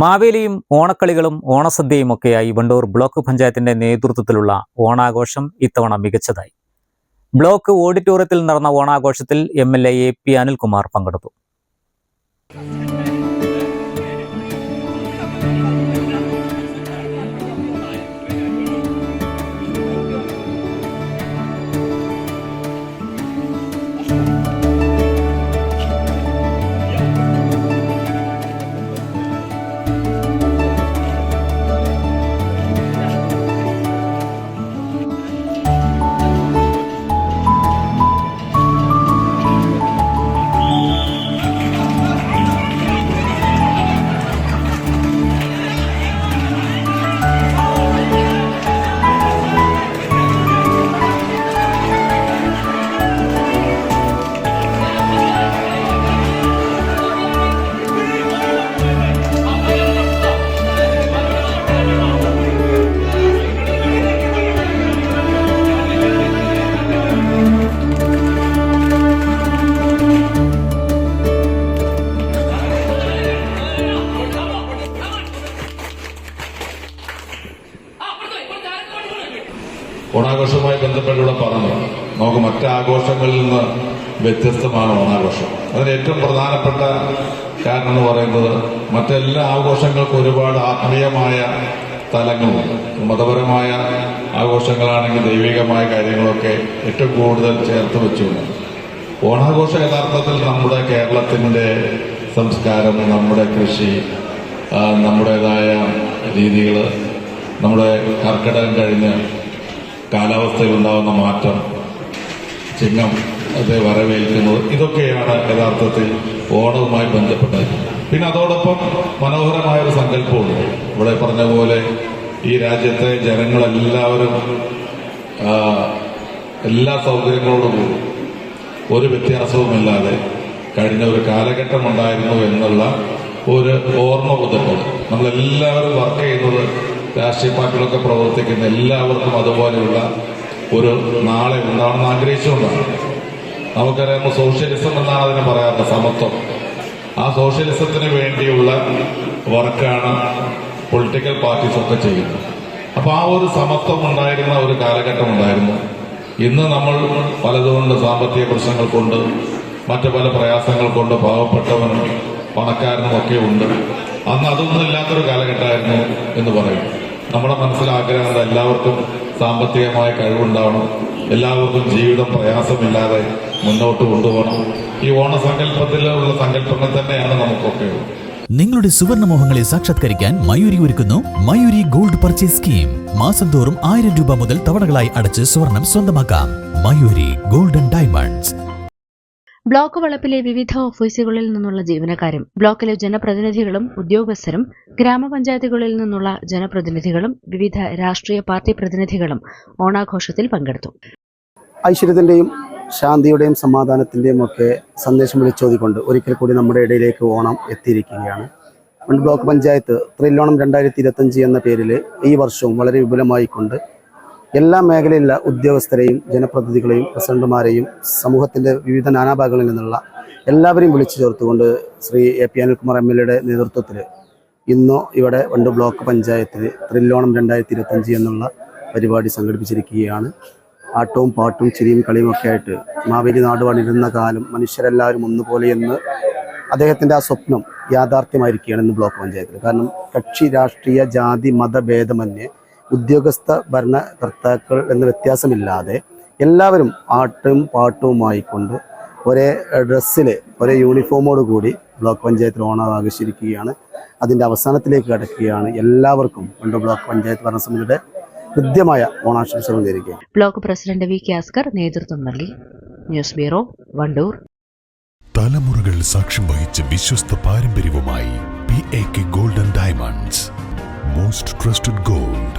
മാവേലിയും ഓണക്കളികളും ഓണസദ്യയും ഒക്കെയായി വണ്ടൂർ ബ്ലോക്ക് പഞ്ചായത്തിന്റെ നേതൃത്വത്തിലുള്ള ഓണാഘോഷം ഇത്തവണ മികച്ചതായി. ബ്ലോക്ക് ഓഡിറ്റോറിയത്തിൽ നടന്ന ഓണാഘോഷത്തിൽ M L A A P Anilkumar പങ്കെടുത്തു. ഓണാഘോഷവുമായി ബന്ധപ്പെട്ടുള്ള പറഞ്ഞു നമുക്ക് മറ്റ് ആഘോഷങ്ങളിൽ നിന്ന് വ്യത്യസ്തമാണ് ഓണാഘോഷം. അതിന് ഏറ്റവും പ്രധാനപ്പെട്ട കാരണം എന്ന് പറയുന്നത് മറ്റെല്ലാ ആഘോഷങ്ങൾക്കും ഒരുപാട് ആത്മീയമായ തലങ്ങളുണ്ട്. മതപരമായ ആഘോഷങ്ങളാണെങ്കിൽ ദൈവികമായ കാര്യങ്ങളൊക്കെ ഏറ്റവും കൂടുതൽ ചേർത്ത് വെച്ചുകൊണ്ട്. ഓണാഘോഷം യഥാർത്ഥത്തിൽ നമ്മുടെ കേരളത്തിന്റെ സംസ്കാരം നമ്മുടെ കൃഷി നമ്മുടേതായ രീതികൾ നമ്മുടെ കർക്കിടകം കഴിഞ്ഞ് കാലാവസ്ഥയിൽ ഉണ്ടാകുന്ന മാറ്റം ചിഹ്നം അത് വരവേൽക്കുന്നത് ഇതൊക്കെയാണ് യഥാർത്ഥത്തിൽ ഓണവുമായി ബന്ധപ്പെട്ടത്. പിന്നെ അതോടൊപ്പം മനോഹരമായ ഒരു സങ്കല്പമുണ്ട്. ഇവിടെ പറഞ്ഞ പോലെ ഈ രാജ്യത്തെ ജനങ്ങളെല്ലാവരും എല്ലാ എല്ലാ സൗകര്യങ്ങളോടുകൂടി ഒരു വ്യത്യാസവുമില്ലാതെ കഴിഞ്ഞ ഒരു കാലഘട്ടം ഉണ്ടായിരുന്നു എന്നുള്ള ഒരു ഓർമ്മ പുതുക്കൽ നമ്മളെല്ലാവരും വർക്ക് ചെയ്യുന്നത് രാഷ്ട്രീയ പാർട്ടികളൊക്കെ പ്രവർത്തിക്കുന്ന എല്ലാവർക്കും അതുപോലെയുള്ള ഒരു നാളെ ഉണ്ടാവണമെന്ന് ആഗ്രഹിച്ചുകൊണ്ടാണ്. നമുക്കറിയാം സോഷ്യലിസം എന്നാണ് അതിനെ പറയാറ് സമത്വം. ആ സോഷ്യലിസത്തിന് വേണ്ടിയുള്ള വർക്കാണ് പൊളിറ്റിക്കൽ പാർട്ടീസ് ഒക്കെ ചെയ്യുന്നത്. അപ്പോൾ ആ ഒരു സമത്വം ഉണ്ടായിരുന്ന ഒരു കാലഘട്ടം ഉണ്ടായിരുന്നു. ഇന്ന് നമ്മൾ പലതുകൊണ്ട് സാമ്പത്തിക പ്രശ്നങ്ങൾ കൊണ്ട് മറ്റു പല പ്രയാസങ്ങൾ കൊണ്ട് പാവപ്പെട്ടവനും പണക്കാരനും ഒക്കെ ഉണ്ട്. അന്ന് അതൊന്നും ഇല്ലാത്തൊരു കാലഘട്ടമായിരുന്നു എന്ന് പറയും. നമ്മുടെ മനസ്സിൽ ആഗ്രഹമുണ്ട് എല്ലാവർക്കും സാമ്പത്തികമായ കഴിവുണ്ടാവണം. എല്ലാവർക്കും ജീവിതം പ്രയാസമില്ലാതെ മുന്നോട്ട് കൊണ്ടുപോകണം. ഈ ഓണസങ്കല്പത്തിലുള്ള സങ്കല്പങ്ങൾ തന്നെയാണ് നമുക്കൊക്കെ. നിങ്ങളുടെ സുവർണമോഹങ്ങളെ സാക്ഷാത്കരിക്കാൻ മയൂരി ഒരുക്കുന്നു മയൂരി ഗോൾഡ് പർച്ചേസ് സ്കീം. മാസം തോറും ആയിരം രൂപ മുതൽ തവണകളായി അടച്ച് സ്വർണം സ്വന്തമാക്കാം. Mayuri golden diamonds. ബ്ലോക്ക് വളപ്പിലെ വിവിധ ഓഫീസുകളിൽ നിന്നുള്ള ജീവനക്കാരും ബ്ലോക്കിലെ ജനപ്രതിനിധികളും ഉദ്യോഗസ്ഥരും ഗ്രാമപഞ്ചായത്തുകളിൽ നിന്നുള്ള ജനപ്രതിനിധികളും വിവിധ രാഷ്ട്രീയ പാർട്ടി പ്രതിനിധികളും ഓണാഘോഷത്തിൽ പങ്കെടുത്തു. ഐശ്വര്യത്തിന്റെയും ശാന്തിയുടെയും സമാധാനത്തിന്റെയും ഒക്കെ സന്ദേശം വിളിച്ചോതിക്കൊണ്ട് ഒരിക്കൽ കൂടി നമ്മുടെ ഇടയിലേക്ക് ഓണം എത്തിയിരിക്കുകയാണ്. ബ്ലോക്ക് പഞ്ചായത്ത് ത്രില്ലോണം രണ്ടായിരത്തി ഇരുപത്തഞ്ച് എന്ന പേരിൽ ഈ വർഷവും വളരെ വിപുലമായിക്കൊണ്ട് എല്ലാ മേഖലയിലുള്ള ഉദ്യോഗസ്ഥരെയും ജനപ്രതിനിധികളെയും പ്രസിഡന്റുമാരെയും സമൂഹത്തിന്റെ വിവിധ നാനാഭാഗങ്ങളിൽ നിന്നുള്ള എല്ലാവരെയും വിളിച്ചു ചേർത്തുകൊണ്ട് Shri A P Anilkumar M L എയുടെ നേതൃത്വത്തിൽ ഇന്നോ ഇവിടെ വണ്ട് ബ്ലോക്ക് പഞ്ചായത്തിൽ ത്രില്ലോണം രണ്ടായിരത്തി ഇരുപത്തഞ്ച് എന്നുള്ള പരിപാടി സംഘടിപ്പിച്ചിരിക്കുകയാണ്. ആട്ടവും പാട്ടും ചിരിയും കളിയും ഒക്കെ ആയിട്ട് മാവേലി നാട് വണിരുന്ന കാലം മനുഷ്യരെല്ലാവരും ഒന്നുപോലെ എന്ന് അദ്ദേഹത്തിന്റെ ആ സ്വപ്നം യാഥാർത്ഥ്യമായിരിക്കുകയാണ് ഇന്ന് ബ്ലോക്ക് പഞ്ചായത്തിൽ കാരണം കക്ഷി രാഷ്ട്രീയ ജാതി മതഭേദമന്യേ ഉദ്യോഗസ്ഥ ഭരണകർത്താക്കൾ എന്ന വ്യത്യാസമില്ലാതെ എല്ലാവരും ആട്ടും പാട്ടുമായിക്കൊണ്ട് ഒരേ ഡ്രസ്സിൽ ഒരേ യൂണിഫോമോട് കൂടി ബ്ലോക്ക് പഞ്ചായത്തിൽ ഓണം ആഘോഷിക്കുകയാണ് അതിന്റെ അവസാനത്തിലേക്ക് കടക്കുകയാണ് എല്ലാവർക്കും വണ്ടൂർ ബ്ലോക്ക് പഞ്ചായത്ത് ഭരണസമിതിയുടെ ഹൃദ്യമായ ഓണാശംസകൾ നേരിടുകയാണ് block president V K Askar നേതൃത്വം നൽകി. News bureau Wandoor. തലമുറകൾ സാക്ഷ്യം വഹിച്ച വിശ്വസ്ത പാരമ്പര്യവുമായി P A K golden diamonds most trusted gold